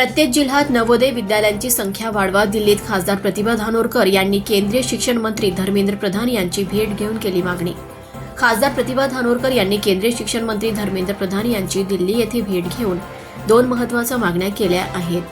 प्रत्येक जिल्ह्यात नवोदय विद्यालयांची संख्या वाढवा दिल्लीत खासदार प्रतिभा धानोरकर यांनी केंद्रीय शिक्षण मंत्री धर्मेंद्र प्रधान यांची भेट घेऊन केली मागणी. खासदार प्रतिभा धानोरकर यांनी केंद्रीय शिक्षण मंत्री धर्मेंद्र प्रधान यांची दिल्ली येथे भेट घेऊन दोन महत्त्वाच्या मागण्या केल्या आहेत.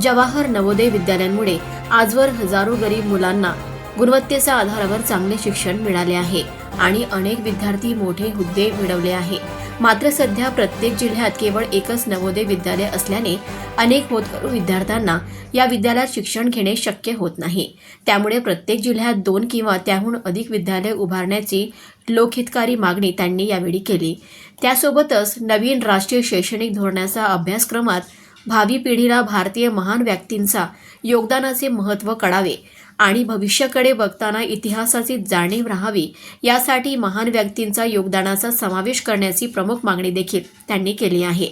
जवाहर नवोदय विद्यालयांमुळे आजवर हजारो गरीब मुलांना गुणवत्तेच्या आधारावर चांगले शिक्षण मिळाले आहे आणि अनेक विद्यार्थी मोठे हुद्दे मिळवले आहे. मात्र सध्या प्रत्येक जिल्ह्यात केवळ एकच नवोदय विद्यालय असल्याने अनेक होतकरू विद्यार्थ्यांना या विद्यालयात शिक्षण घेणे शक्य होत नाही. त्यामुळे प्रत्येक जिल्ह्यात दोन किंवा त्याहून अधिक विद्यालय उभारण्याची लोकहितकारी मागणी त्यांनी यावेळी केली. त्यासोबतच नवीन राष्ट्रीय शैक्षणिक धोरणाचा अभ्यासक्रमात भावी पिढीला भारतीय महान व्यक्तींचा योगदानाचे महत्त्व कळावे. आणि भविष्याकडे बघताना इतिहासाची जाणीव राहावी यासाठी महान व्यक्तींचा योगदानाचा समावेश करण्याची प्रमुख मागणी देखील त्यांनी केली आहे.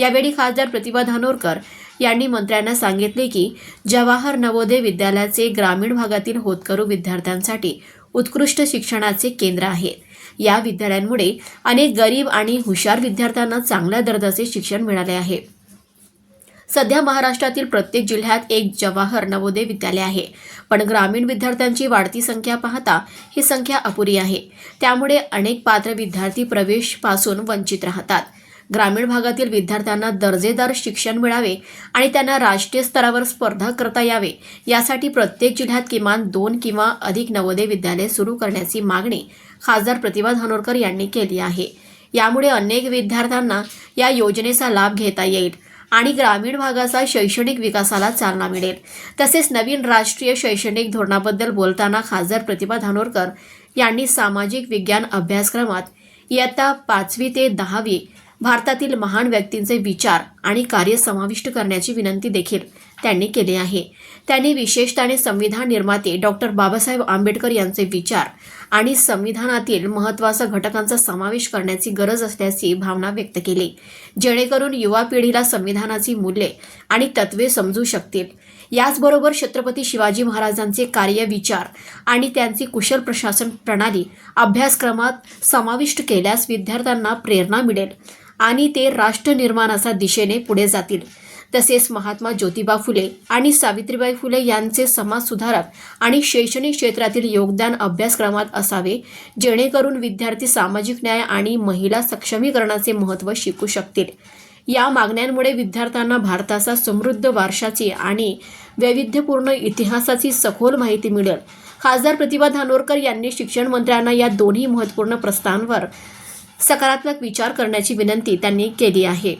यावेळी खासदार प्रतिभा धानोरकर यांनी मंत्र्यांना सांगितले की जवाहर नवोदय विद्यालयाचे ग्रामीण भागातील होतकरू विद्यार्थ्यांसाठी उत्कृष्ट शिक्षणाचे केंद्र आहे. या विद्यालयांमुळे अनेक गरीब आणि हुशार विद्यार्थ्यांना चांगल्या दर्जाचे शिक्षण मिळाले आहे. सध्या महाराष्ट्रातील प्रत्येक जिल्ह्यात एक जवाहर नवोदय विद्यालय आहे. पण ग्रामीण विद्यार्थ्यांची वाढती संख्या पाहता ही संख्या अपुरी आहे. त्यामुळे अनेक पात्र विद्यार्थी प्रवेशपासून वंचित राहतात. ग्रामीण भागातील विद्यार्थ्यांना दर्जेदार शिक्षण मिळावे आणि त्यांना राष्ट्रीय स्तरावर स्पर्धा करता यावे यासाठी प्रत्येक जिल्ह्यात किमान दोन किंवा अधिक नवोदय विद्यालय सुरू करण्याची मागणी खासदार प्रतिभा धानोरकर यांनी केली आहे. यामुळे अनेक विद्यार्थ्यांना या योजनेचा लाभ घेता येईल. आणि ग्रामीण भागाचा शैक्षणिक विकासाला चालना मिळेल. तसेच नवीन राष्ट्रीय शैक्षणिक धोरणाबद्दल बोलताना खासदार प्रतिभा धानोरकर यांनी सामाजिक विज्ञान अभ्यासक्रमात इयत्ता पाचवी ते दहावी भारतातील महान व्यक्तींचे विचार आणि कार्य समाविष्ट करण्याची विनंती देखील त्यांनी केले आहे. त्यांनी विशेषताने संविधान निर्माते डॉक्टर बाबासाहेब आंबेडकर यांचे विचार आणि संविधानातील महत्त्वाचा घटकांचा समावेश करण्याची गरज असल्याची भावना व्यक्त केली. जेणेकरून युवा पिढीला संविधानाची मूल्ये आणि तत्वे समजू शकतील. याचबरोबर छत्रपती शिवाजी महाराजांचे कार्य विचार आणि त्यांची कुशल प्रशासन प्रणाली अभ्यासक्रमात समाविष्ट केल्यास विद्यार्थ्यांना प्रेरणा मिळेल आणि ते राष्ट्र निर्माणाच्या दिशेने पुढे जातील. तसेच महात्मा ज्योतिबा फुले आणि सावित्रीबाई फुले यांचे समाज सुधारक आणि शैक्षणिक क्षेत्रातील योगदान अभ्यासक्रमात असावे जेणेकरून विद्यार्थी सामाजिक न्याय आणि महिला सक्षमीकरणाचे महत्त्व शिकू शकतील. या मागण्यांमुळे विद्यार्थ्यांना भारताचा समृद्ध वारशाची आणि वैविध्यपूर्ण इतिहासाची सखोल माहिती मिळेल. खासदार प्रतिभा धानोरकर यांनी शिक्षण मंत्र्यांना या दोन्ही महत्त्वपूर्ण प्रस्तावांवर सकारात्मक विचार करण्याची विनंती त्यांनी केली आहे.